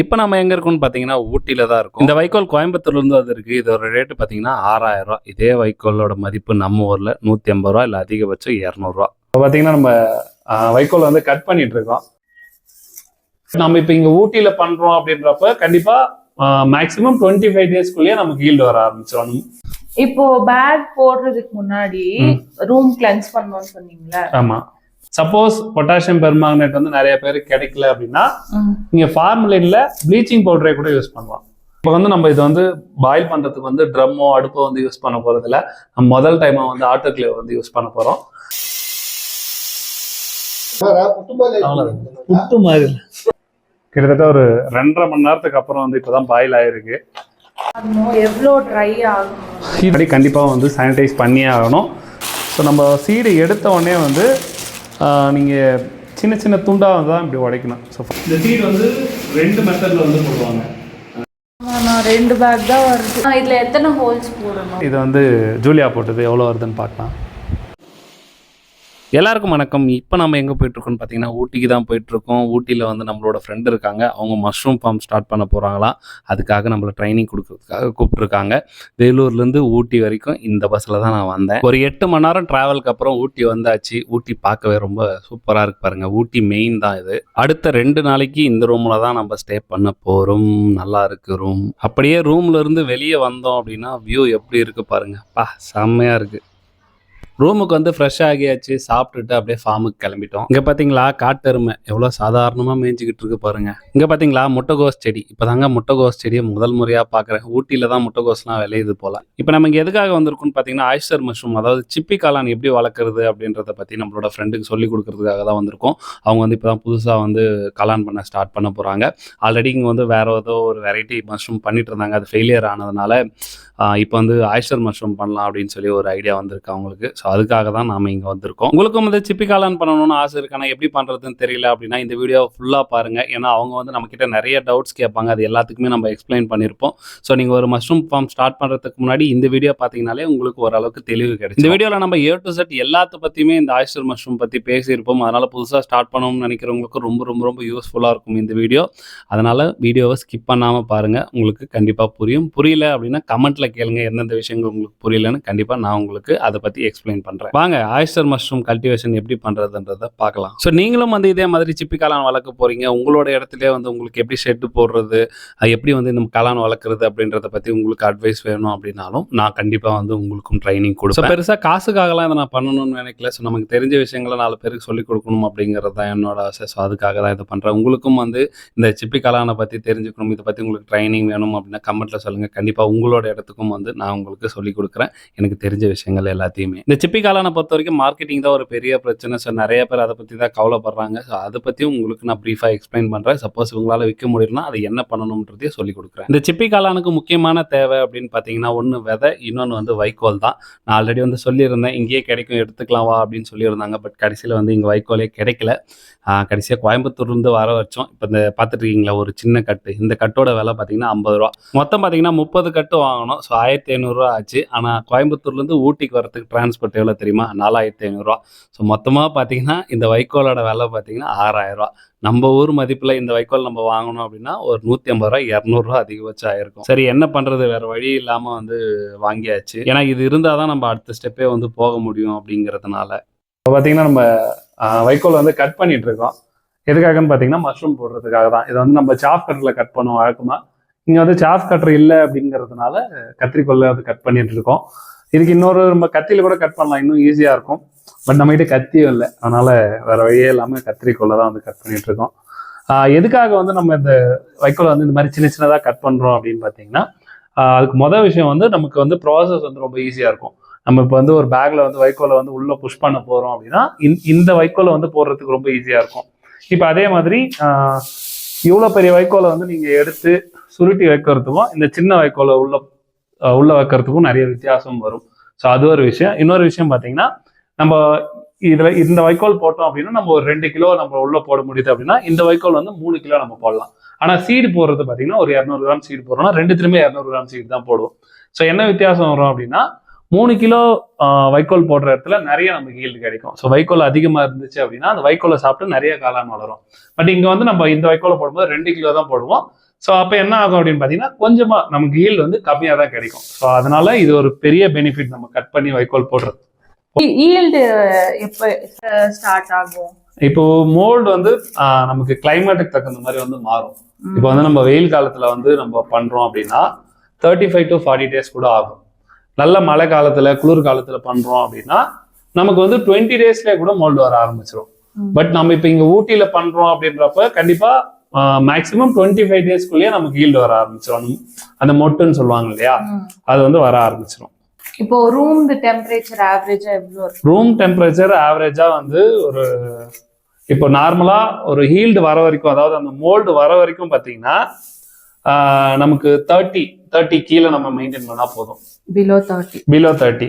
இப்போ நம்ம எங்க இருக்கோம்னு பார்த்தீங்கன்னா ஊட்டியில தான் இருக்கும். இந்த வைக்கோல் கோயம்புத்தூர்ல இருந்து வந்து இருக்கு இதோட ரேட்டு பார்த்தீங்கன்னா ஆறாயிரம் ரூபா. இதே வைக்கோலோட மதிப்பு நம்ம ஊர்ல நூத்தி ஐம்பது ரூபா இல்லை அதிகபட்சம் இரநூறுவா இப்போ பார்த்தீங்கன்னா நம்ம வைக்கோல் வந்து கட் பண்ணிட்டு இருக்கோம். நம்ம இப்போ இங்க ஊட்டியில பண்றோம் அப்படின்றப்ப கண்டிப்பா மேக்ஸிமம் டுவெண்ட்டி ஃபைவ் டேஸ்க்குள்ளேயே நமக்கு ஈல்டு வர ஆரம்பிச்சிடும் இப்போ பேக் போடுறதுக்கு முன்னாடி. ரூம் கிளென்ஸ் பண்ணணும்னு சொன்னீங்களா ஆமா. சப்போஸ் பொட்டாசியம் பெர்மாங்கனேட் வந்து நிறைய பேருக்கு கிடைக்கல அப்படின்னா நீங்க ஃபார்முலைன்ல ப்ளீச்சிங் பவுடரை கூட யூஸ் பண்ணலாம். இப்போ வந்து நம்ம இதை வந்து பாயில் பண்றதுக்கு வந்து ட்ரம்மோ அடுப்போ வந்து யூஸ் பண்ண போறது இல்ல நம்ம முதல் டைமா வந்து ஆட்டோக்ளேவ் வந்து யூஸ் பண்ண போறோம். புட்டு மாதிரி. கிட்டத்தட்ட ஒரு ரெண்டரை மணி நேரத்துக்கு அப்புறம் வந்து இப்போதான் பாயில் ஆயிருக்கு. எவ்வளோ ட்ரை இப்படி கண்டிப்பாக வந்து சானிடைஸ் பண்ணியே ஆகணும். ஸோ நம்ம சீடு எடுத்த உடனே வந்து நீங்கள் சின்ன சின்ன துண்டாக தான் இப்படி உடைக்கணும். ஸோ இந்த சீடு வந்து ரெண்டு மெத்தடில் வந்து போடுவாங்க. ரெண்டு பேக் தான் வருது. இதுல எத்தனை ஹோல்ஸ் போடணும்? இது வந்து ஜூலியா போட்டது எவ்வளோ வருதுன்னு பார்க்கலாம். எல்லாருக்கும் வணக்கம். இப்போ நம்ம எங்கே போயிட்டுருக்கோம்னு பார்த்தீங்கன்னா ஊட்டிக்கு தான் போயிட்டுருக்கோம். ஊட்டியில் வந்து நம்மளோட ஃப்ரெண்டு இருக்காங்க. அவங்க மஷ்ரூம் ஃபார்ம் ஸ்டார்ட் பண்ண போகிறாங்களா அதுக்காக நம்மளை ட்ரைனிங் கொடுக்கறதுக்காக கூப்பிட்ருக்காங்க வேலூர்லேருந்து ஊட்டி வரைக்கும் இந்த பஸ்ஸில் தான் நான் வந்தேன். ஒரு எட்டு மணி நேரம் ட்ராவலுக்கு அப்புறம் ஊட்டி வந்தாச்சு. ஊட்டி பார்க்கவே ரொம்ப சூப்பராக இருக்கு பாருங்கள் ஊட்டி மெயின் தான் இது. அடுத்த ரெண்டு நாளைக்கு இந்த ரூமில் தான் நம்ம ஸ்டே பண்ண போகிறோம் நல்லா இருக்கு ரூம் அப்படியே ரூம்லேருந்து வெளியே வந்தோம் அப்படின்னா வியூ எப்படி இருக்குது பாருங்கப்பா பா இருக்குது ரூமுக்கு வந்து ஃப்ரெஷ் ஆகியாச்சு சாப்பிட்டுட்டு அப்படியே ஃபார்முக்கு கிளம்பிட்டோம். இங்கே பார்த்தீங்களா காட்டெருமை. எவ்வளோ சாதாரணமாக மேய்ஞ்சிக்கிட்டு இருக்கு பாருங்க. இங்கே பார்த்தீங்களா முட்டைகோஸ் செடி. இப்போ தாங்க முட்டைகோஸ் செடியை முதல் முறையாக பார்க்குறேன் ஊட்டியில் தான் முட்டைகோஸ்லாம் விளையுது போல். இப்போ நம்ம இங்கே எதுக்காக வந்திருக்கோம்னு பார்த்தீங்கன்னா ஆயிஸ்டர் மஷ்ரூம் அதாவது சிப்பி காளான் எப்படி வளர்க்குறது அப்படின்றத பற்றி நம்மளோட ஃப்ரெண்டுக்கு சொல்லி கொடுக்கறதுக்காக தான் வந்திருக்கோம். அவங்க வந்து இப்போ தான் புதுசாக வந்து காளான் பண்ண ஸ்டார்ட் பண்ண போகிறாங்க ஆல்ரெடி இங்கே வந்து வேறு ஏதோ ஒரு வெரைட்டி மஷ்ரூம் பண்ணிட்டு இருந்தாங்க. அது ஃபெயிலியர் ஆனதுனால இப்போ வந்து ஆயிஸ்டர் மஷ்ரூம் பண்ணலாம் அப்படின்னு சொல்லி ஒரு ஐடியா வந்திருக்கு அவங்களுக்கு. ஸோ ஸோ அதுக்காக தான் நாம் இங்கே வந்திருக்கோம். உங்களுக்கும் வந்து சிப்பி காளான் பண்ணணும்னு ஆசை இருக்கானா? ஆனால் எப்படி பண்ணுறதுன்னு தெரியல அப்படின்னா இந்த வீடியோ ஃபுல்லாக பாருங்க. ஏன்னா அவங்க வந்து நம்மக்கிட்ட நிறைய டவுட்ஸ் கேட்பாங்க. அது எல்லாத்துக்குமே நம்ம எக்ஸ்பிளைன் பண்ணியிருப்போம் ஸோ நீங்கள் ஒரு மஷ்ரூம் ஃபார்ம் ஸ்டார்ட் பண்ணுறதுக்கு முன்னாடி இந்த வீடியோ பார்த்தீங்கனாலே உங்களுக்கு ஓரளவுக்கு தெளிவு கிடைக்கும் இந்த வீடியோவில் நம்ம ஏ டு செட் எல்லாத்த பற்றியுமே இந்த ஆயிஸ்டர் மஷ்ரூம் பற்றி பேசியிருப்போம். அதனால் புதுசாக ஸ்டார்ட் பண்ணணும்னு நினைக்கிறவங்களுக்கு ரொம்ப ரொம்ப ரொம்ப யூஸ்ஃபுல்லாக இருக்கும் இந்த வீடியோ அதனால் வீடியோவை ஸ்கிப் பண்ணாமல் பாருங்கள் உங்களுக்கு கண்டிப்பாக புரியும். புரியல அப்படின்னா கமெண்ட்டில் கேளுங்க. எந்தெந்த விஷயங்கள் உங்களுக்கு புரியலன்னு கண்டிப்பாக நான் உங்களுக்கு அதை பற்றி எக்ஸ்பிளைன் பண்ணுறேன் வாங்க ஆயிஸ்டர் மஷ்ரூம் கல்டிவேஷன் எப்படி பண்ணுறதுன்றதை பார்க்கலாம். ஸோ நீங்களும் வந்து இதே மாதிரி சிப்பி காளான் வளர்க்க போகிறீங்க உங்களோட இடத்துலயே வந்து உங்களுக்கு எப்படி ஷெட்டு போடுறது எப்படி வந்து இந்த காளான் வளர்க்குறது அப்படின்றத பற்றி உங்களுக்கு அட்வைஸ் வேணும் அப்படின்னாலும் நான் கண்டிப்பாக வந்து உங்களுக்கும் ட்ரைனிங் கொடுப்பேன். பெருசாக காசுக்காகலாம் இதை நான் பண்ணணும்னு நினைக்கல. ஸோ நமக்கு தெரிஞ்ச விஷயங்களை நாலு பேருக்கு சொல்லிக் கொடுக்கணும் அப்படிங்கிறது தான் என்னோட ஆசை. ஸோ அதுக்காக தான் இதை பண்ணுறேன் உங்களுக்கும் வந்து இந்த சிப்பி காளானை பற்றி தெரிஞ்சுக்கணும். இதை பற்றி உங்களுக்கு ட்ரைனிங் வேணும் அப்படின்னா கமெண்ட்டில் சொல்லுங்கள் கண்டிப்பாக உங்களோட இடத்துக்கும் வந்து நான் உங்களுக்கு சொல்லிக் கொடுக்குறேன். எனக்கு தெரிஞ்ச விஷயங்கள் எல்லாத்தையுமே. இந்த டிப்பிக்கலான பொறுத்த வரைக்கும் மார்க்கெட்டிங் தான் ஒரு பெரிய பிரச்சனை. ஸோ நிறைய பேர் அதை பற்றி தான் கவலைப்படுறாங்க. ஸோ அதை பற்றியும் உங்களுக்கு நான் ப்ரீஃபாக எக்ஸ்பிளைன் பண்ணுறேன் சப்போஸ் உங்களால் விற்க முடியலனா அது என்ன பண்ணணுன்றதையும் சொல்லிக் கொடுக்குறேன். இந்த சிப்பிக்காலானுக்கு முக்கியமான தேவை அப்படின்னு பார்த்தீங்கன்னா ஒன்று விதை இன்னொன்று வந்து வைக்கோல் தான். நான் ஆல்ரெடி வந்து சொல்லியிருந்தேன் இங்கேயே கிடைக்கும் எடுத்துக்கலாம் வா அப்படின்னு சொல்லியிருந்தாங்க. பட் கடைசியில் வந்து இங்கே வைக்கோலே கிடைக்கல. கடைசியாக கோயம்புத்தூர்லேருந்து வர வச்சோம். இப்போ இந்த பார்த்துட்ருக்கீங்களா ஒரு சின்ன கட்டு. இந்த கட்டோட விலை பார்த்தீங்கன்னா ஐம்பது ரூபா. மொத்தம் பார்த்தீங்கன்னா முப்பது கட்டு வாங்கணும். ஸோ ஆயிரத்தி ஐநூறுரூவா ஆச்சு. ஆனால் கோயம்புத்தூர்லேருந்து ஊட்டிக்கு வரதுக்கு டிரான்ஸ்போர்ட் எவ்வளோ தெரியுமா? நாலாயிரத்தி ஐநூறுரூவா ஸோ மொத்தமாக பார்த்தீங்கன்னா இந்த வைக்கோலோட விலை பார்த்தீங்கன்னா ஆறாயிரரூவா நம்ம ஊர் மதிப்பில் இந்த வைக்கோல் நம்ம வாங்கணும் அப்படின்னா ஒரு நூற்றி ஐம்பது ரூபா இரநூறுவா அதிகபட்சம் ஆயிருக்கும். சரி என்ன பண்ணுறது வேறு வழி இல்லாமல் வந்து வாங்கியாச்சு. ஏன்னா இது இருந்தால் தான் நம்ம அடுத்த ஸ்டெப்பே வந்து போக முடியும் அப்படிங்கிறதுனால. இப்போ பார்த்தீங்கன்னா நம்ம வைக்கோல் வந்து கட் பண்ணிட்டு இருக்கோம். எதுக்காகன்னு பார்த்தீங்கன்னா மஷ்ரூம் போடுறதுக்காக தான். இதை வந்து நம்ம சாஃப் கட்டரில் கட் பண்ணுவோம் வழக்கமாக இங்கே வந்து சாஃப் கட்டர் இல்லை அப்படிங்கிறதுனால கத்திரிக்கோல்ல வந்து கட் பண்ணிட்டு இருக்கோம். இதுக்கு இன்னொரு நம்ம கத்தியில் கூட கட் பண்ணலாம். இன்னும் ஈஸியாக இருக்கும். பட் நம்மகிட்ட கத்தியும் இல்லை. அதனால் வேறு வழியே இல்லாமல் கத்திரிக்கோல்ல தான் வந்து கட் பண்ணிட்டு இருக்கோம். எதுக்காக வந்து நம்ம இந்த வைக்கோலை வந்து இந்த மாதிரி சின்ன சின்னதாக கட் பண்ணுறோம் அப்படின்னு பார்த்தீங்கன்னா அதுக்கு மொதல் விஷயம் வந்து நமக்கு வந்து ப்ராசஸ் வந்து ரொம்ப ஈஸியாக இருக்கும். நம்ம இப்போ வந்து ஒரு பேக்கில் வந்து வைக்கோலை வந்து உள்ளே புஷ் பண்ண போகிறோம் அப்படின்னா இந்த- இந்த வைக்கோலை வந்து போடுறதுக்கு ரொம்ப ஈஸியாக இருக்கும். இப்போ அதே மாதிரி இவ்வளோ பெரிய வைக்கோலை வந்து நீங்கள் எடுத்து சுருட்டி வைக்கிறதுக்கும் இந்த சின்ன வைக்கோலை உள்ள உள்ள வைக்கிறதுக்கும் நிறைய வித்தியாசம் வரும். ஸோ அது ஒரு விஷயம். இன்னொரு விஷயம் பார்த்தீங்கன்னா நம்ம இதில் இந்த வைக்கோல் போட்டோம் அப்படின்னா நம்ம ஒரு ரெண்டு கிலோ நம்ம உள்ள போட முடியுது அப்படின்னா இந்த வைக்கோல் வந்து மூணு கிலோ நம்ம போடலாம். ஆனா சீடு போடுறது பார்த்தீங்கன்னா ஒரு இரநூறு கிராம் சீடு போடுறோம்னா ரெண்டுத்துலையுமே இரநூறு கிராம் சீடு தான் போடுவோம். ஸோ என்ன வித்தியாசம் வரும் அப்படின்னா மூணு கிலோ வைக்கோல் போடுற இடத்துல நிறைய நமக்கு ஈல்டு கிடைக்கும். ஸோ வைக்கோல் அதிகமா இருந்துச்சு அப்படின்னா அந்த வைக்கோலை சாப்பிட்டு நிறைய காளான் வளரும். பட் இங்கே வந்து நம்ம இந்த வைக்கோலை போடும்போது ரெண்டு கிலோ தான் போடுவோம். ஸோ அப்போ என்ன ஆகும் அப்படின்னு பார்த்தீங்கன்னா கொஞ்சமாக நமக்கு ஈல்டு வந்து கம்மியாக தான் கிடைக்கும். ஸோ அதனால இது ஒரு பெரிய பெனிஃபிட் நம்ம கட் பண்ணி வைக்கோல் போடுறது. ஈல்டு எப்ப ஸ்டார்ட் ஆகும்? இப்போ மோல்டு வந்து நமக்கு கிளைமேட்டுக்கு தகுந்த மாதிரி வந்து மாறும். இப்போ வந்து நம்ம வெயில் காலத்துல வந்து நம்ம பண்றோம் அப்படின்னா thirty five to forty days கூட ஆகும். நல்ல மழை காலத்துல குளிர் காலத்துல பண்றோம் அப்படின்னா நமக்கு வந்து டுவெண்ட்டி டேஸ்லேயே கூட மோல்டு வர ஆரம்பிச்சிடும். பட் நம்ம இப்போ இங்க ஊட்டியில பண்றோம் அப்படின்றப்ப கண்டிப்பா மேக்ஸிமம் டுவெண்ட்டி ஃபைவ் டேஸ்க்குள்ளேயே நமக்கு ஈல்டு வர ஆரம்பிச்சிடும் அந்த மொட்டுன்னு சொல்லுவாங்க இல்லையா. அது வந்து வர ஆரம்பிச்சிடும் இப்போ ரூம் டெம்பரேச்சர் ஆவரேஜா இருக்கும் ரூம் டெம்பரேச்சர் ஆவரேஜா வந்து ஒரு இப்போ நார்மலா ஒரு ஹீல்டு வர வரைக்கும் அதாவது அந்த மோல்டு வர வரைக்கும் பார்த்தீங்கன்னா ஆஹ், நமக்கு தேர்ட்டி தேர்ட்டி கீழே நம்ம மெயின்டைன் பண்ணா போதும். Below thirty below thirty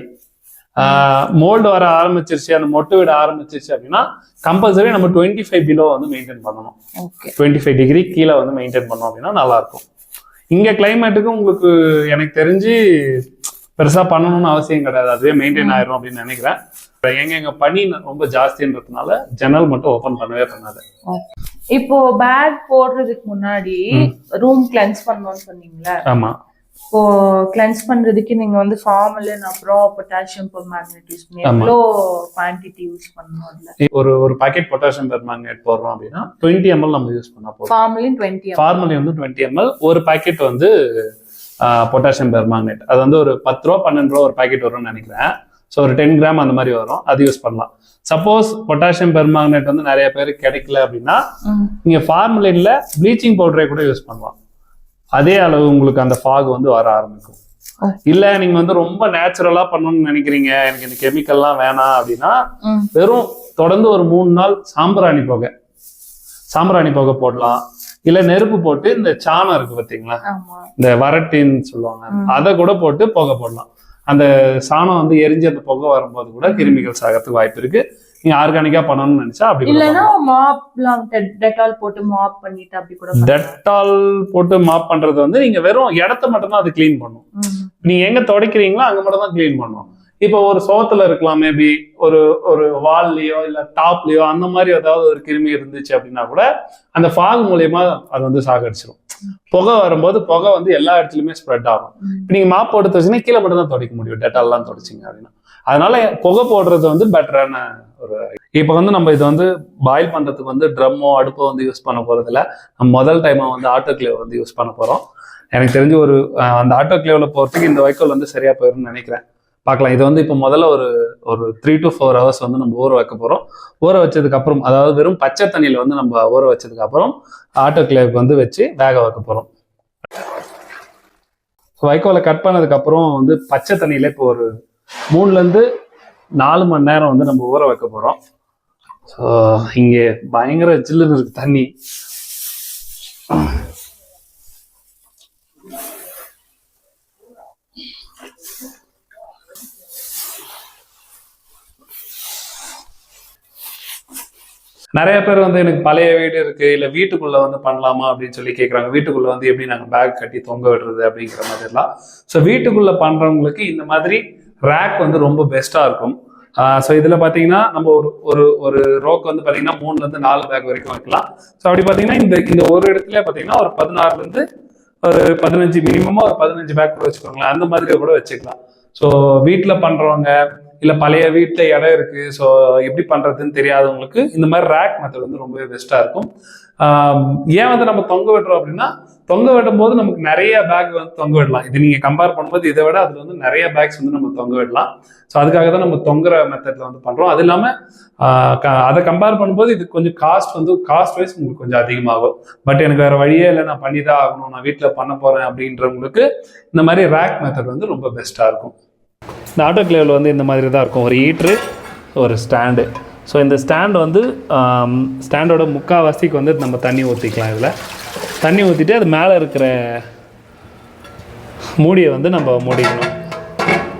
mould வர ஆரம்பிச்சிருச்சு அந்த மொட்டு விட ஆரம்பிச்சிருச்சு அப்படின்னா கம்பல்சரி நம்ம டுவெண்ட்டி ஃபைவ் பிலோ வந்து மெயின்டைன் பண்ணணும். டுவெண்ட்டி ஃபைவ் டிகிரி கீழே வந்து மெயின்டைன் பண்ணோம் அப்படின்னா நல்லா இருக்கும் இங்க கிளைமேட்டுக்கு உங்களுக்கு எனக்கு தெரிஞ்சு பெருசா பண்ணணும்னு அவசியம் கிடையாது. அதுவே மெயின்டைன் ஆயிரும் அப்படின்னு நினைக்கிறேன். எங்க எங்க பனி ரொம்ப ஜாஸ்தின்றதுனால ஜன்னல் மட்டும் ஓபன் பண்ணவே பண்ணாது. இப்போ பேக் போடுறதுக்கு முன்னாடி ரூம் கிளென்ஸ் பண்ணணும்னு சொன்னீங்களா ஆமா. இப்போ கிளென்ஸ் பண்றதுக்கு நீங்க வந்து ஃபார்மலின் அப்புறம் பொட்டாசியம் பெர்மாங்கனேட் யூஸ் பண்ணி. எவ்வளோ குவான்டிட்டி யூஸ் பண்ணணும் அதுல? ஒரு ஒரு பாக்கெட் பொட்டாசியம் பெர்மாங்கனேட் போடுறோம் அப்படின்னா டுவெண்ட்டி எம்எல் நம்ம யூஸ் பண்ணா போதும். ஃபார்மலின் டுவெண்ட்டி ஃபார்மலி வந்து டுவெண்ட்டி எம்எல் ஒரு பாக்கெட் வந்து பொட்டாசியம் பெர்மாங்கனேட் அது வந்து ஒரு பத்து ரூபா பன்னெண்டு ரூபா ஒரு பாக்கெட் வரும்னு நினைக்கிறேன். ஸோ ஒரு டென் கிராம் அந்த மாதிரி வரும். அது யூஸ் பண்ணலாம். சப்போஸ் பொட்டாசியம் பெர்மாங்கனேட் வந்து நிறைய பேருக்கு கிடைக்கல அப்படின்னா நீங்க ஃபார்முலின்ல ப்ளீச்சிங் பவுடரை கூட யூஸ் பண்ணலாம். அதே அளவு உங்களுக்கு அந்த ஃபாக் வந்து வர ஆரம்பிக்கும். இல்ல நீங்க வந்து ரொம்ப நேச்சுரலா பண்ணணும்னு நினைக்கிறீங்க. எனக்கு இந்த கெமிக்கல்லாம் வேணாம் அப்படின்னா வெறும் தொடர்ந்து ஒரு மூணு நாள் சாம்பிராணி புகை. சாம்பிராணி புகை போடலாம். இல்ல நெருப்பு போட்டு இந்த சாணம் இருக்கு பாத்தீங்களா? இந்த வரட்டின்னு சொல்லுவாங்க. அதை கூட போட்டு புகை போடலாம். அந்த சாணம் வந்து எரிஞ்சு அந்த புகை வரும்போது கூட கிருமிகள் சாகிறதுக்கு வாய்ப்பு இருக்கு. நீங்க ஆர்கானிக்கா பண்ணணும்னு நினைச்சா அப்படி இல்லனா மாப்லாம் டெட்டால் போட்டு மாப் பண்ணிட்டு அப்படி கூட. டெட்டால் போட்டு மாப் பண்றது வந்து நீங்க வெறும் இடத்த மட்டும் தான் அது க்ளீன் பண்ணும். நீங்க எங்க துடைக்கிறீங்களோ அங்க மட்டும் தான் க்ளீன் பண்ணும். இப்போ ஒரு சோத்துல இருக்கலாம் மேபி ஒரு ஒரு வால்லயோ இல்ல டாப்லயோ அந்த மாதிரி ஏதாவது ஒரு கிருமி இருந்துச்சு அப்படின்னா கூட அந்த ஃபாக் மூலியமா அது வந்து சாகடிச்சிடும் புகை வரும்போது புகை வந்து எல்லா இடத்துலயுமே ஸ்ப்ரெட் ஆகும். இப்போ நீங்க மாப் போட்டு வச்சுன்னா கீழே மட்டும் தான் துடைக்க முடியும். டெட்டால்லாம் துடைச்சிங்க அப்படின்னா. அதனால புகை போடுறது வந்து பெட்டரான ஒரு இப்போ வந்து நம்ம இது வந்து பாயில் பண்றதுக்கு வந்து ட்ரம்மோ அடுப்போ வந்து யூஸ் பண்ண போறது நம்ம முதல் டைமா வந்து ஆட்டோக்ளேவ் வந்து யூஸ் பண்ண போறோம். எனக்கு தெரிஞ்சு ஒரு அந்த அந்த ஆட்டோக்ளேவ்ல போறதுக்கு இந்த வைக்கோல் வந்து சரியா போயிரும்னு நினைக்கிறேன். பார்க்கலாம். இது வந்து இப்போ முதல்ல ஒரு ஒரு த்ரீ டு ஃபோர் ஹவர்ஸ் வந்து நம்ம ஊற வைக்க போறோம். ஊற வச்சதுக்கு அப்புறம் அதாவது வெறும் பச்சை தண்ணியில வந்து நம்ம ஊற வச்சதுக்கு அப்புறம் ஆட்டோக்ளேவுக்கு வந்து வச்சு வேக வைக்க போறோம். வைக்கோலை கட் பண்ணதுக்கு அப்புறம் வந்து பச்சை தண்ணியில இப்போ ஒரு மூணுல இருந்து நாலு மணி நேரம் வந்து நம்ம ஊற வைக்க போறோம். ஸோ இங்கே பயங்கர ஜில்லுன்னு இருக்கு தண்ணி. நிறைய பேர் வந்து எனக்கு பழைய வீடு இருக்கு இல்ல வீட்டுக்குள்ள வந்து பண்ணலாமா அப்படின்னு சொல்லி கேக்குறாங்க. வீட்டுக்குள்ள வந்து எப்படி நாங்க பேக் கட்டி தொங்க விடுறது அப்படிங்கிற மாதிரிலாம். ஸோ வீட்டுக்குள்ள பண்றவங்களுக்கு இந்த மாதிரி ரேக் வந்து ரொம்ப பெஸ்ட்டாக இருக்கும். ஸோ இதில் பார்த்தீங்கன்னா நம்ம ஒரு ஒரு ஒரு ரோக்கு வந்து பார்த்தீங்கன்னா மூணுலேருந்து நாலு பேக் வரைக்கும் வைக்கலாம். ஸோ அப்படி பார்த்தீங்கன்னா இந்த இந்த ஒரு இடத்துல பார்த்தீங்கன்னா ஒரு பதினாறுலேருந்து ஒரு பதினஞ்சு மினிமமாக ஒரு பதினஞ்சு பேக் கூட வச்சுக்கோங்களேன். அந்த மாதிரி கூட வச்சுக்கலாம். ஸோ வீட்டில் பண்ணுறவங்க இல்லை பழைய வீட்டில் இடம் இருக்குது ஸோ எப்படி பண்ணுறதுன்னு தெரியாதவங்களுக்கு இந்த மாதிரி ரேக் மெத்தட் வந்து ரொம்பவே பெஸ்ட்டாக இருக்கும். ஏன் வந்து நம்ம தொங்க விடுறோம் அப்படின்னா தொங்க விடும் போது நமக்கு நிறைய பேக் வந்து தொங்க விடலாம். இது நீங்க கம்பேர் பண்ணும்போது இதை விட அதுல வந்து நிறைய பேக்ஸ் வந்து நம்ம தொங்க விடலாம். ஸோ அதுக்காக தான் நம்ம தொங்குற மெத்தட்ல வந்து பண்றோம். அது இல்லாம க- அதை கம்பேர் பண்ணும்போது இது கொஞ்சம் காஸ்ட் வந்து காஸ்ட் வைஸ் உங்களுக்கு கொஞ்சம் அதிகமாகும். பட் எனக்கு வேற வழியே இல்லை நான் பண்ணி தான் ஆகணும் நான் வீட்டில் பண்ண போறேன் அப்படின்றவங்களுக்கு இந்த மாதிரி ரேக் மெத்தட் வந்து ரொம்ப பெஸ்ட்டாக இருக்கும். இந்த ஆட்டோக்ளேவில் வந்து இந்த மாதிரி தான் இருக்கும். ஒரு ஹீட்ரு ஒரு ஸ்டாண்டு ஸோ இந்த ஸ்டாண்ட் வந்து ஸ்டாண்டோட முக்கால்வாசிக்கு வந்து நம்ம தண்ணி ஊற்றிக்கலாம் இதில். தண்ணி ஊற்றிட்டு அது மேலே இருக்கிற மூடியை வந்து நம்ம மூடிக்கணும்.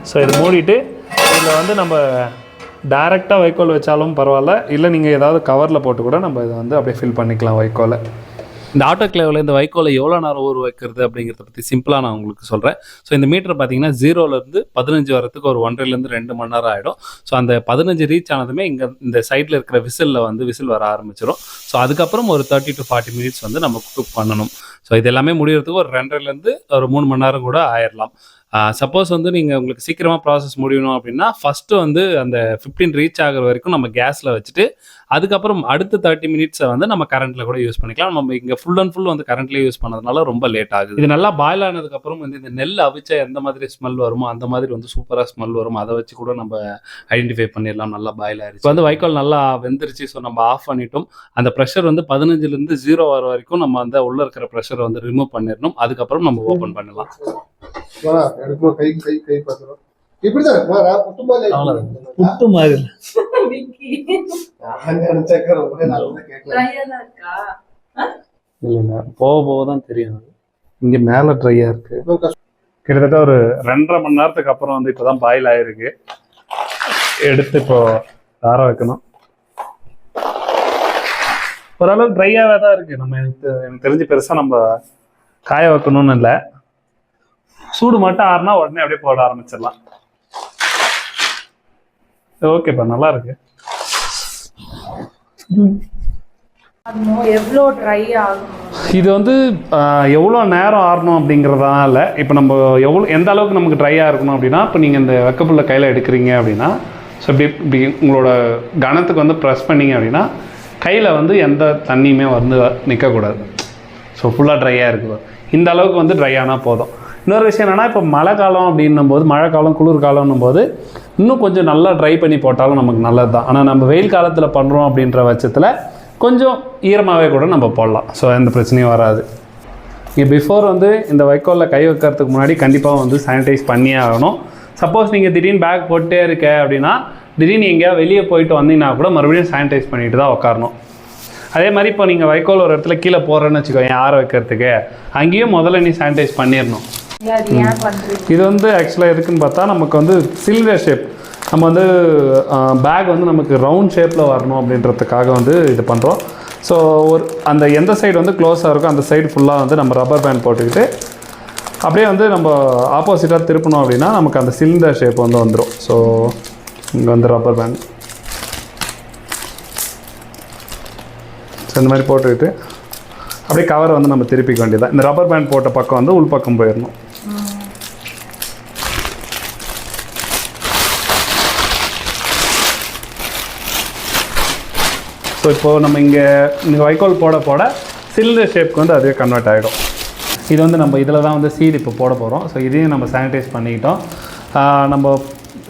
ஸோ இது மூடிட்டு இதில் வந்து நம்ம டைரெக்டாக வைக்கோல் வச்சாலும் பரவாயில்ல. இல்லை நீங்கள் ஏதாவது கவரில் போட்டு கூட நம்ம இதை வந்து அப்படியே ஃபில் பண்ணிக்கலாம் வைக்கோலை. இந்த ஆட்டோ கிளேவில் இந்த வைக்கோலை எவ்வளோ நேரம் ஊற வைக்கிறது அப்படிங்கிறத பற்றி சிம்பிளாக நான் உங்களுக்கு சொல்கிறேன் ஸோ இந்த மீட்டர் பார்த்தீங்கன்னா ஜீரோலேருந்து பதினஞ்சு வரத்துக்கு ஒரு ஒன்றரைலேருந்து ரெண்டு மணி நேரம் ஆகிடும் ஸோ அந்த பதினஞ்சு ரீச் ஆனதுமே இங்கே இந்த சைடில் இருக்கிற விசிலில் வந்து விசில் வர ஆரம்பிச்சிடும் ஸோ அதுக்கப்புறம் ஒரு தேர்ட்டி டு ஃபார்ட்டி மினிட்ஸ் வந்து நம்ம குக் பண்ணணும். ஸோ இது எல்லாமே முடிகிறதுக்கு ஒரு ரெண்டரைலேருந்து ஒரு மூணு மணி நேரம் கூட ஆயிடலாம் சப்போஸ் வந்து நீங்கள் உங்களுக்கு சீக்கிரமாக ப்ராசஸ் முடியணும் அப்படின்னா ஃபஸ்ட்டு வந்து அந்த ஃபிஃப்டீன் ரீச் ஆகுற வரைக்கும் நம்ம கேஸில் வச்சுட்டு அதுக்கப்புறம் அடுத்த தேர்ட்டி மினிட்ஸை வந்து நம்ம கரண்ட்டில் கூட யூஸ் பண்ணிக்கலாம். நம்ம இங்கே ஃபுல் அண்ட் ஃபுல் வந்து கரண்ட்லேயே யூஸ் பண்ணதுனால ரொம்ப லேட் ஆகுது. இது நல்லா பாயில் ஆனதுக்கப்புறம் வந்து இந்த நெல் அவிச்சா எந்த மாதிரி ஸ்மெல் வருமோ அந்த மாதிரி வந்து சூப்பராக ஸ்மெல் வரும் அதை வச்சு கூட நம்ம ஐடென்டிஃபை பண்ணிடலாம். நல்லா பாயில் ஆயிடுச்சு வந்து வைக்கோல் நல்லா வெந்துருச்சு ஸோ நம்ம ஆஃப் பண்ணிட்டோம். அந்த ப்ரெஷர் வந்து பதினஞ்சுலேருந்து ஜீரோ வர வரைக்கும் நம்ம அந்த உள்ள இருக்கிற ப்ரெஷரை வந்து ரிமூவ் பண்ணிடணும். அதுக்கப்புறம் நம்ம ஓப்பன் பண்ணலாம். வா, எடுக்குமா கை கை கை இப்படிதான். புட்டு மாதிரி. போக போக தான் தெரியும். இங்கே மேலே ட்ரையாக இருக்கு. கிட்டத்தட்ட ஒரு ரெண்டரை மணி நேரத்துக்கு அப்புறம் வந்து இப்போ தான் பாயில் ஆயிருக்கு. எடுத்து இப்போ ஆற வைக்கணும். ஓரளவுக்கு ட்ரையாகவே தான் இருக்கு. நம்ம எனக்கு எனக்கு தெரிஞ்சு பெருசாக நம்ம காய வைக்கணும்னு இல்லை. சூடு மட்டும் ஆறுனா உடனே அப்படியே போட ஆரம்பிச்சிடலாம். ஓகேப்பா நல்லா இருக்கு. எவ்வளோ ட்ரை ஆகும் இது வந்து எவ்வளோ நேரம் ஆறணும் அப்படிங்கிறதா இல்லை இப்போ நம்ம எவ்வளோ எந்த அளவுக்கு நமக்கு ட்ரையாக இருக்கணும் அப்படின்னா இப்போ நீங்கள் இந்த வெக்கப்புள்ள கையில் எடுக்கிறீங்க அப்படின்னா ஸோ இப்படி இப்படி உங்களோட கணத்துக்கு வந்து ப்ரெஸ் பண்ணீங்க அப்படின்னா கையில் வந்து எந்த தண்ணியுமே வந்து நிற்கக்கூடாது ஸோ ஃபுல்லாக ட்ரையாக இருக்குது இந்த அளவுக்கு வந்து ட்ரை ஆனால் போதும். இன்னொரு விஷயம் என்னென்னா இப்போ மழை காலம் அப்படின்னும் போது மழை காலம் குளிர் காலம்னும் போது இன்னும் கொஞ்சம் நல்லா ட்ரை பண்ணி போட்டாலும் நமக்கு நல்லது தான் ஆனால் நம்ம வெயில் காலத்தில் பண்ணுறோம் அப்படின்ற பட்சத்தில் கொஞ்சம் ஈரமாகவே கூட நம்ம போடலாம். ஸோ எந்த பிரச்சனையும் வராது. இங்கே பிஃபோர் வந்து இந்த வைக்கோலில் கை வைக்கிறதுக்கு முன்னாடி கண்டிப்பாக வந்து சானிடைஸ் பண்ணியே ஆகணும். சப்போஸ் நீங்கள் திடீர்னு பேக் போட்டே இருக்க அப்படின்னா திடீர்னு எங்கேயா வெளியே போயிட்டு வந்தீங்கன்னா கூட மறுபடியும் சானிடைஸ் பண்ணிட்டு தான் உட்காரணும் அதே மாதிரி இப்போ நீங்கள் வைக்கோல் ஒரு இடத்துல கீழே போடுறேன்னு வச்சுக்கோ ஏன் ஆற வைக்கிறதுக்கு அங்கேயும் முதல்ல நீ சானிடைஸ் பண்ணிடணும் இது வந்து ஆக்சுவலாக எதுக்குன்னு பார்த்தா நமக்கு வந்து சில்வர் ஷேப் நம்ம வந்து பேக் வந்து நமக்கு ரவுண்ட் ஷேப்பில் வரணும் அப்படின்றதுக்காக வந்து இது பண்ணுறோம் ஸோ ஒரு அந்த எந்த சைடு வந்து க்ளோஸாக இருக்கோ அந்த சைடு ஃபுல்லாக வந்து நம்ம ரப்பர் பேண்ட் போட்டுக்கிட்டு அப்படியே வந்து நம்ம ஆப்போசிட்டாக திருப்பணும் அப்படின்னா நமக்கு அந்த சிலிண்டர் ஷேப் வந்து வந்துடும் ஸோ இங்கே வந்து ரப்பர் பேண்ட் ஸோ இந்த மாதிரி போட்டுக்கிட்டு அப்படியே கவரை வந்து நம்ம திருப்பிக்க வேண்டியதான் இந்த ரப்பர் பேண்ட் போட்ட பக்கம் வந்து உள் பக்கம் போயிடணும். ஸோ இப்போது நம்ம இங்கே இந்த வைக்கோல் போட போட சிலிண்டர் ஷேப்க்கு வந்து அதுவே கன்வெர்ட் ஆகிடும் இது வந்து நம்ம இதில் தான் வந்து சீட் இப்போ போட போகிறோம் ஸோ இதையும் நம்ம சானிடைஸ் பண்ணிக்கிட்டோம். நம்ம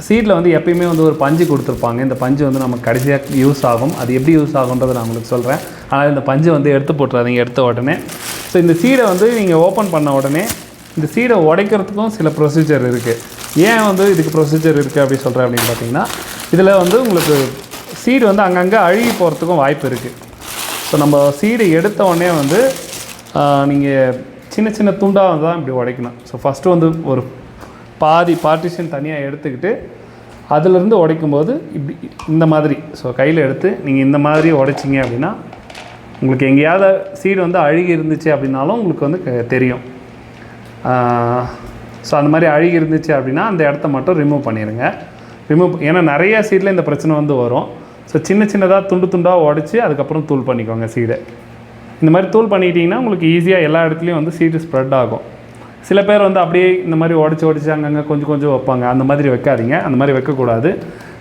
சீட்டில் வந்து எப்பயுமே வந்து ஒரு பஞ்சு கொடுத்துருப்பாங்க. இந்த பஞ்சு வந்து நமக்கு கடைசியாக யூஸ் ஆகும். அது எப்படி யூஸ் ஆகுன்றதை நான் உங்களுக்கு சொல்கிறேன் ஆனால் இந்த பஞ்சு வந்து எடுத்து போட்டுறாதீங்க எடுத்த உடனே. ஸோ இந்த சீடை வந்து நீங்கள் ஓப்பன் பண்ண உடனே இந்த சீடை உடைக்கிறதுக்கும் சில ப்ரொசீஜர் இருக்குது ஏன் வந்து இதுக்கு ப்ரொசீஜர் இருக்குது அப்படி சொல்கிறேன் அப்படின்னு பார்த்தீங்கன்னா இதில் வந்து உங்களுக்கு சீடு வந்து அங்கங்கே அழுகி போகிறதுக்கும் வாய்ப்பு இருக்குது ஸோ நம்ம சீடு எடுத்த உடனே வந்து நீங்கள் சின்ன சின்ன துண்டாக வந்து தான் இப்படி உடைக்கணும். ஸோ ஃபஸ்ட்டு வந்து ஒரு பாதி பார்ட்டிஷன் தனியாக எடுத்துக்கிட்டு அதிலிருந்து உடைக்கும்போது இப்படி இந்த மாதிரி. ஸோ கையில் எடுத்து நீங்கள் இந்த மாதிரி உடைச்சிங்க அப்படின்னா உங்களுக்கு எங்கேயாவது சீடு வந்து அழுகி இருந்துச்சு அப்படின்னாலும் உங்களுக்கு வந்து க- தெரியும். ஸோ அந்த மாதிரி அழுகி இருந்துச்சு அப்படின்னா அந்த இடத்த மட்டும் ரிமூவ் பண்ணிடுங்க ரிமூவ் ஏன்னா நிறைய சீடில் இந்த பிரச்சனை வந்து வரும். ஸோ சின்ன சின்னதாக துண்டு துண்டாக உடச்சி அதுக்கப்புறம் தூள் பண்ணிக்கோங்க சீடை இந்த மாதிரி தூள் பண்ணிக்கிட்டிங்கன்னா உங்களுக்கு ஈஸியாக எல்லா இடத்துலையும் வந்து சீடு ஸ்ப்ரெட் ஆகும். சில பேர் வந்து அப்படியே இந்த மாதிரி உடச்சி உடச்சி அங்கங்கே கொஞ்சம் கொஞ்சம் வைப்பாங்க. அந்த மாதிரி வைக்காதீங்க. அந்த மாதிரி வைக்கக்கூடாது.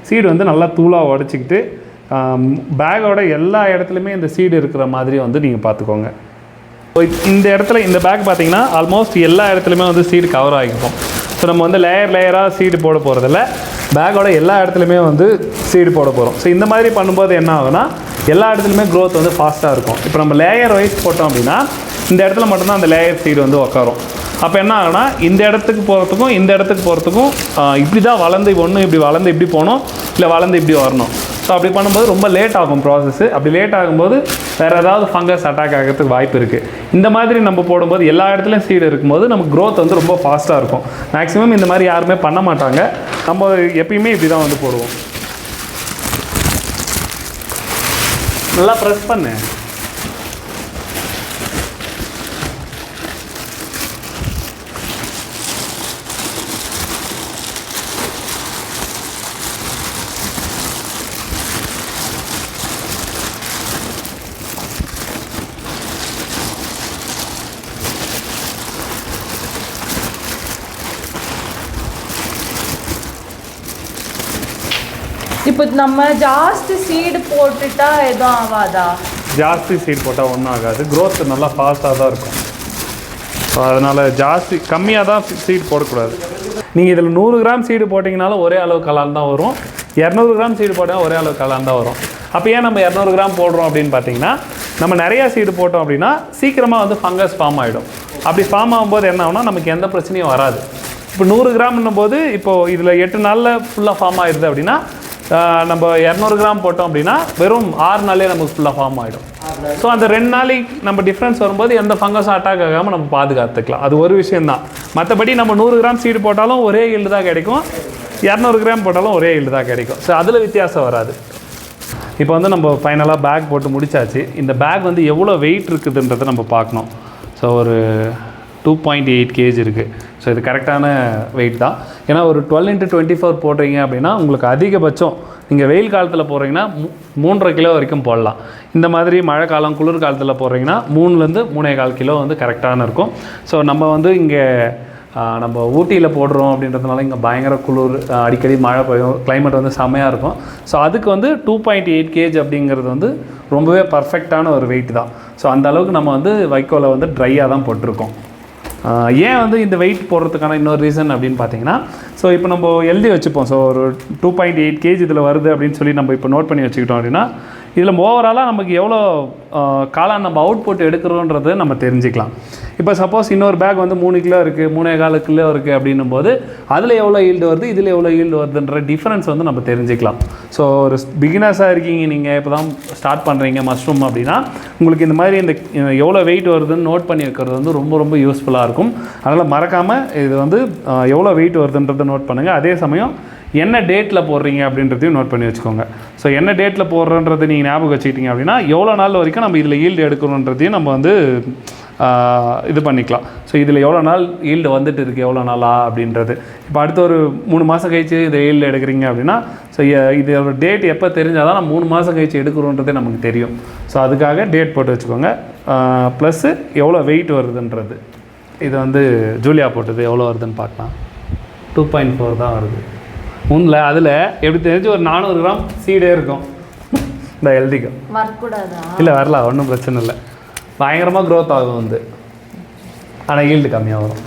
சீடு வந்து நல்லா தூளாக உடச்சிக்கிட்டு பேக்கோட எல்லா இடத்துலையுமே இந்த சீடு இருக்கிற மாதிரி வந்து நீங்கள் பார்த்துக்கோங்க இப்போ இந்த இடத்துல இந்த பேக் பார்த்தீங்கன்னா ஆல்மோஸ்ட் எல்லா இடத்துலையுமே வந்து சீடு கவர் ஆகிக்கும் ஸோ நம்ம வந்து லேயர் லேயராக சீடு போட போகிறதில்ல பேக்கோட எல்லா இடத்துலையுமே வந்து சீடு போட போகிறோம் ஸோ இந்த மாதிரி பண்ணும்போது என்ன ஆகும்னா எல்லா இடத்துலையுமே க்ரோத் வந்து ஃபாஸ்ட்டாக இருக்கும். இப்போ நம்ம லேயர் வைஸ் போட்டோம் அப்படின்னா இந்த இடத்துல மட்டும்தான் அந்த லேயர் சீடு வந்து உட்காரும் அப்போ என்ன ஆகுனா இந்த இடத்துக்கு போகிறதுக்கும் இந்த இடத்துக்கு போகிறதுக்கும் இப்படி தான் வளர்ந்து ஒன்று இப்படி வளர்ந்து இப்படி போகணும் இல்லை வளர்ந்து இப்படி வரணும். ஸோ அப்படி பண்ணும்போது ரொம்ப லேட் ஆகும் ப்ராசஸ்ஸு அப்படி லேட் ஆகும்போது வேறு ஏதாவது ஃபங்கஸ் அட்டாக் ஆகிறதுக்கு வாய்ப்பு இருக்குது இந்த மாதிரி நம்ம போடும்போது எல்லா இடத்துலையும் சீடு இருக்கும்போது நமக்கு க்ரோத் வந்து ரொம்ப ஃபாஸ்ட்டாக இருக்கும். மேக்ஸிமம் இந்த மாதிரி யாருமே பண்ண மாட்டாங்க. நம்ம எப்பயுமே இப்படி தான் வந்து போடுவோம். நல்லா ப்ரெஸ் பண்ணு. இப்போ நம்ம ஜாஸ்தி சீடு போட்டுட்டா எதுவும் ஆகாதா? ஜாஸ்தி சீட் போட்டால் ஒன்றும் ஆகாது. க்ரோத் நல்லா ஃபாஸ்ட்டாக தான் இருக்கும். ஸோ அதனால் ஜாஸ்தி கம்மியாக தான் சீட் போடக்கூடாது. நீங்கள் இதில் நூறு கிராம் சீடு போட்டிங்கனாலும் ஒரே அளவு கலான் தான் வரும். இரநூறு கிராம் சீடு போட்டால் ஒரே அளவு கலான் தான் வரும். அப்போ ஏன் நம்ம இரநூறு கிராம் போடுறோம் அப்படின்னு பார்த்தீங்கன்னா நம்ம நிறையா சீடு போட்டோம் அப்படின்னா சீக்கிரமாக வந்து ஃபங்கஸ் ஃபார்ம் ஆகிடும் அப்படி ஃபார்ம் ஆகும்போது என்ன ஆகுனா நமக்கு எந்த பிரச்சனையும் வராது. இப்போ நூறு கிராம்னும் போது இப்போது இதில் எட்டு நாளில் ஃபுல்லாக ஃபார்ம் ஆயிடுது அப்படின்னா நம்ம இரநூறு கிராம் போட்டோம் அப்படின்னா வெறும் ஆறு நாளே நமக்கு ஃபுல்லாக ஃபார்ம் ஆகிடும் ஸோ அந்த ரெண்டு நாளைக்கு நம்ம டிஃப்ரென்ஸ் வரும்போது எந்த ஃபங்கஸும் அட்டாக் ஆகாமல் நம்ம பாதுகாத்துக்கலாம். அது ஒரு விஷயந்தான் மற்றபடி நம்ம நூறு கிராம் சீடு போட்டாலும் ஒரே ஈல்டு தான் கிடைக்கும். இரநூறு கிராம் போட்டாலும் ஒரே ஈல்டு தான் கிடைக்கும். ஸோ அதில் வித்தியாசம் வராது. இப்போ வந்து நம்ம ஃபைனலாக பேக் போட்டு முடிச்சாச்சு. இந்த பேக் வந்து எவ்வளோ வெயிட் இருக்குதுன்றதை நம்ம பார்க்கணும். ஸோ ஒரு டூ பாயிண்ட் எயிட் கேஜ் இருக்குது ஸோ இது கரெக்டான வெயிட் தான். ஏன்னா ஒரு டுவெல் இன்ட்டு டுவெண்ட்டி ஃபோர் போடுறீங்க அப்படின்னா உங்களுக்கு அதிகபட்சம் நீங்கள் வெயில் காலத்தில் போடுறீங்கன்னா மூ- மூன்றரை கிலோ வரைக்கும் போடலாம். இந்த மாதிரி மழை காலம் குளிர் காலத்தில் போடுறீங்கன்னா மூணுலேருந்து மூணே கால் கிலோ வந்து கரெக்டான இருக்கும். ஸோ நம்ம வந்து இங்கே நம்ம ஊட்டியில் போடுறோம் அப்படின்றதுனால இங்கே பயங்கர குளிர் அடிக்கடி மழை பெய்யும். கிளைமேட் வந்து செமையாக இருக்கும். ஸோ அதுக்கு வந்து டூ பாயிண்ட் எயிட் கேஜ் அப்படிங்கிறது வந்து ரொம்பவே பர்ஃபெக்டான ஒரு வெயிட் தான். ஸோ அந்த அளவுக்கு நம்ம வந்து வைக்கோலை வந்து ட்ரையாக தான் போட்டிருக்கோம். ஏன் வந்து இந்த வெயிட் போடுறதுக்கான இன்னொரு ரீசன் அப்படின்னு பார்த்தீங்கன்னா ஸோ இப்போ நம்ம எழுதி வச்சுப்போம். ஸோ ஒரு டூ பாயிண்ட் எயிட் கேஜி இதில் வருது அப்படின்னு சொல்லி நம்ம இப்போ நோட் பண்ணி வச்சுக்கிட்டோம் அப்படின்னா இதில் ஓவராலாக நமக்கு எவ்வளோ ஆஹ் காளான் நம்ம அவுட்புட் எடுக்கிறோன்றது நம்ம தெரிஞ்சுக்கலாம். இப்போ சப்போஸ் இன்னொரு பேக் வந்து மூணு கிலோ இருக்குது மூணே காலு கிலோ இருக்குது அப்படின்னும் போது அதில் எவ்வளோ ஈல்டு வருது இதில் எவ்வளோ ஈல்டு வருதுன்ற டிஃப்ரென்ஸ் வந்து நம்ம தெரிஞ்சுக்கலாம். ஸோ ஒரு பிகினர்ஸாக இருக்கீங்க நீங்கள் இப்போ தான் ஸ்டார்ட் பண்ணுறீங்க மஷ்ரூம் அப்படின்னா உங்களுக்கு இந்த மாதிரி இந்த எவ்வளோ வெயிட் வருதுன்னு நோட் பண்ணி வைக்கிறது வந்து ரொம்ப ரொம்ப யூஸ்ஃபுல்லாக இருக்கும். அதனால் மறக்காமல் இது வந்து எவ்வளோ வெயிட் வருதுன்றதை நோட் பண்ணுங்கள் அதே சமயம் என்ன டேட்டில் போடுறீங்க அப்படின்றதையும் நோட் பண்ணி வச்சுக்கோங்க. ஸோ என்ன டேட்டில் போடுறன்றது நீங்கள் ஞாபகம் வச்சுக்கிட்டீங்க அப்படின்னா எவ்வளோ நாள் வரைக்கும் நம்ம இதில் ஈல்டு எடுக்கணுன்றதையும் நம்ம வந்து இது பண்ணிக்கலாம். ஸோ இதில் எவ்வளோ நாள் ஈல்டு வந்துட்டு இருக்குது எவ்வளோ நாளா அப்படின்றது. இப்போ அடுத்த ஒரு மூணு மாதம் கழிச்சு இதை ஈல்டு எடுக்கிறீங்க அப்படின்னா ஸோ இதோட டேட் எப்போ தெரிஞ்சால் தான் நம்ம மூணு மாதம் கழிச்சு எடுக்கிறோன்றதே நமக்கு தெரியும். ஸோ அதுக்காக டேட் போட்டு வச்சுக்கோங்க. ப்ளஸ்ஸு எவ்வளோ வெயிட் வருதுன்றது. இது வந்து ஜூலியா போட்டது எவ்வளோ வருதுன்னு பார்க்கலாம். டூ பாயிண்ட் ஃபோர் தான் வருது. முன்னில் அதில் எப்படி தெரிஞ்சு ஒரு நானூறு கிராம் சீடே இருக்கும். இந்த வரக்கூடாதா? இல்லை வரலாம் ஒன்றும் பிரச்சனை இல்லை. பயங்கரமாக க்ரோத் ஆகும் வந்து. ஆனால் ஈல்டு கம்மியாக வரும்.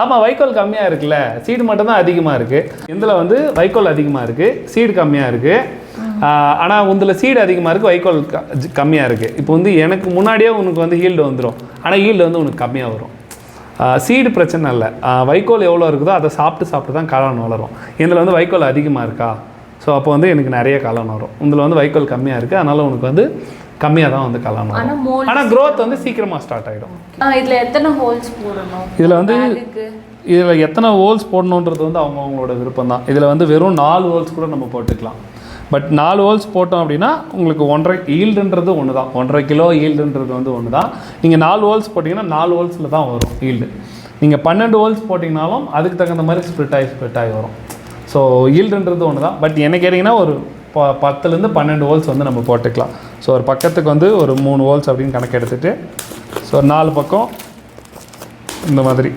ஆமாம் வைக்கோல் கம்மியாக இருக்குல்ல. சீடு மட்டும்தான் அதிகமாக இருக்குது இதில் வந்து வைக்கோல் அதிகமாக இருக்குது சீடு கம்மியாக இருக்குது ஆனால் உந்தில் சீடு அதிகமாக இருக்குது வைக்கோல் கம்மியாக இருக்குது இப்போ வந்து எனக்கு முன்னாடியே உனக்கு வந்து ஈல்டு வந்துடும் ஆனால் ஈல்டு வந்து உனக்கு கம்மியாக வரும். சீடு பிரச்சனை இல்லை. வைக்கோல் எவ்வளோ இருக்குதோ அதை சாப்பிட்டு சாப்பிட்டு தான் காளான் வளரும். இதில் வந்து வைக்கோல் அதிகமாக இருக்கா? ஸோ அப்போ வந்து எனக்கு நிறைய காளான் வரும். இதில் வந்து வைக்கோல் கம்மியாக இருக்குது அதனால் உனக்கு வந்து கம்மியாக தான் வந்து ஆனா வரும் ஆனால் growth வந்து சீக்கிரமாக ஸ்டார்ட் ஆகிடும் இதுல எத்தனை ஹோல்ஸ் போடணும்? இதில் வந்து இதில் எத்தனை ஹோல்ஸ் போடணுன்றது வந்து அவங்க அவங்களோட விருப்பம் தான் இதில் வந்து வெறும் நாலு ஹோல்ஸ் கூட நம்ம போட்டுக்கலாம். பட் நாலு ஹோல்ஸ் போட்டோம் அப்படின்னா உங்களுக்கு ஒன்றரை ஈல்டுன்றது ஒன்று தான் ஒன்றரை கிலோ ஈல்டுன்றது வந்து ஒன்று தான் நீங்கள் நாலு ஹோல்ஸ் போட்டிங்கன்னா நாலு ஹோல்ஸில் தான் வரும் ஈல்டு நீங்கள் பன்னெண்டு ஹோல்ஸ் போட்டிங்கனாலும் அதுக்கு தகுந்த மாதிரி ஸ்ப்ளிட் ஆகி ஸ்ப்ளிட் ஆகி வரும். ஸோ ஈல்டுன்றது ஒன்று தான் பட் என்ன கேட்டிங்கன்னா ஒரு ப பத்துலேருந்து பன்னெண்டு ஹோல்ஸ் வந்து நம்ம போட்டுக்கலாம். ஸோ ஒரு பக்கத்துக்கு வந்து ஒரு மூணு ஹோல்ஸ் அப்படின்னு கணக்கு எடுத்துகிட்டு ஸோ நாலு பக்கம் இந்த மாதிரி.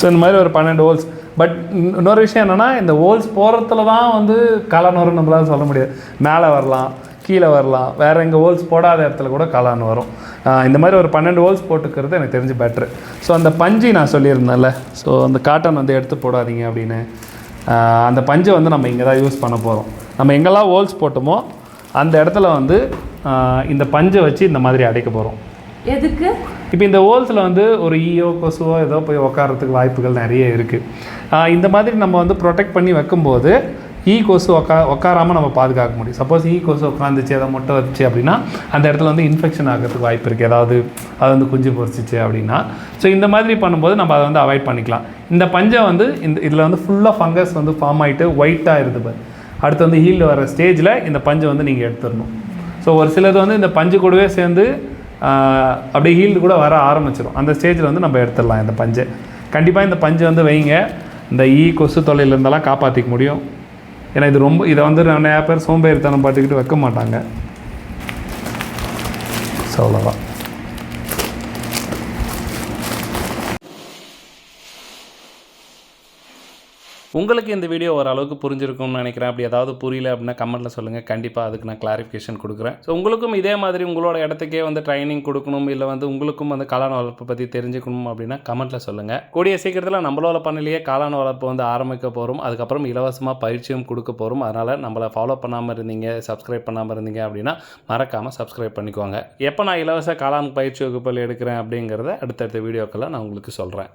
ஸோ இந்த மாதிரி ஒரு பன்னெண்டு ஹோல்ஸ் பட் இன்னொரு விஷயம் என்னென்னா இந்த ஹோல்ஸ் போகிறதுல தான் வந்து கலன் நம்மளால் சொல்ல முடியாது. மேலே வரலாம் கீழே வரலாம். வேறு எங்கே ஹோல்ஸ் போடாத இடத்துல கூட கலான்னு வரும். இந்த மாதிரி ஒரு பன்னெண்டு ஹோல்ஸ் போட்டுக்கிறது எனக்கு தெரிஞ்சு பெட்ரு ஸோ அந்த பஞ்சு நான் சொல்லியிருந்தேன்ல. ஸோ அந்த காட்டன் வந்து எடுத்து போடாதீங்க அப்படின்னு. அந்த பஞ்சை வந்து நம்ம இங்கே தான் யூஸ் பண்ண போகிறோம் நம்ம எங்கெல்லாம் ஹோல்ஸ் போட்டோமோ அந்த இடத்துல வந்து இந்த பஞ்சை வச்சு இந்த மாதிரி அடைக்க போகிறோம் எதுக்கு? இப்போ இந்த ஹோல்ஸில் வந்து ஒரு ஈயோ கொசுவோ ஏதோ போய் உட்காரத்துக்கு வாய்ப்புகள் நிறைய இருக்குது இந்த மாதிரி நம்ம வந்து ப்ரொடெக்ட் பண்ணி வைக்கும்போது ஈ கொசு உக்கா உட்காராமல் நம்ம பாதுகாக்க முடியும். சப்போஸ் ஈ e கொசு உட்காந்துச்சு ஏதோ முட்டை வச்சு அப்படின்னா அந்த இடத்துல வந்து இன்ஃபெக்ஷன் ஆகிறதுக்கு வாய்ப்பு இருக்குது ஏதாவது அது வந்து குஞ்சு பொறிச்சிச்சு அப்படின்னா. ஸோ இந்த மாதிரி பண்ணும்போது நம்ம அதை வந்து அவாய்ட் பண்ணிக்கலாம். இந்த பஞ்சை வந்து இந்த இதில் வந்து ஃபுல்லாக ஃபங்கஸ் வந்து ஃபார்ம் ஆகிட்டு ஒயிட்டாக இருது அடுத்து வந்து ஹீல் வர ஸ்டேஜில் இந்த பஞ்சை வந்து நீங்கள் எடுத்துடணும். ஸோ ஒரு சிலது வந்து இந்த பஞ்சு கூடவே சேர்ந்து அப்படியே ஹீல்டு கூட வர ஆரம்பிச்சிடும் அந்த ஸ்டேஜில் வந்து நம்ம எடுத்துடலாம் இந்த பஞ்சை. கண்டிப்பாக இந்த பஞ்சை வந்து வைங்க. இந்த ஈ கொசு தொல்லையிலிருந்தெல்லாம் காப்பாற்றிக்க முடியும். ஏன்னா இது ரொம்ப இதை வந்து நிறையா பேர் சோம்பேறித்தனம் பார்த்துக்கிட்டு வைக்க மாட்டாங்க. ஸோ அவ்வளோதான் உங்களுக்கு இந்த வீடியோ ஓரளவுக்கு புரிஞ்சிருக்கும்னு நினைக்கிறேன். அப்படி ஏதாவது புரியல அப்படின்னா கமெண்ட்டில் சொல்லுங்கள் கண்டிப்பாக அதுக்கு நான் கிளாரிஃபிகேஷன் கொடுக்குறேன். ஸோ உங்களுக்கும் இதே மாதிரி உங்களோட இடத்துக்கே வந்து ட்ரைனிங் கொடுக்கணும் இல்லை வந்து உங்களுக்கும் வந்து காளான் வளர்ப்பு பற்றி தெரிஞ்சுக்கணும் அப்படின்னா கமெண்ட்டில் சொல்லுங்கள் கூடிய சீக்கிரத்தில் நம்மளோட பண்ணலையே காளான் வளர்ப்பு வந்து ஆரம்பிக்க போகிறோம் அதுக்கப்புறம் இலவசமாக பயிற்சியும் கொடுக்க போகிறோம் அதனால் நம்மளை ஃபாலோ பண்ணாமல் இருந்தீங்க சப்ஸ்கிரைப் பண்ணாமல் இருந்தீங்க அப்படின்னா மறக்காமல் சப்ஸ்கிரைப் பண்ணிக்கோங்க. எப்போ நான் இலவச காளான் பயிற்சி வகுப்பில் எடுக்கிறேன் அப்படிங்கிறத அடுத்தடுத்த வீடியோக்கெல்லாம் நான் உங்களுக்கு சொல்கிறேன்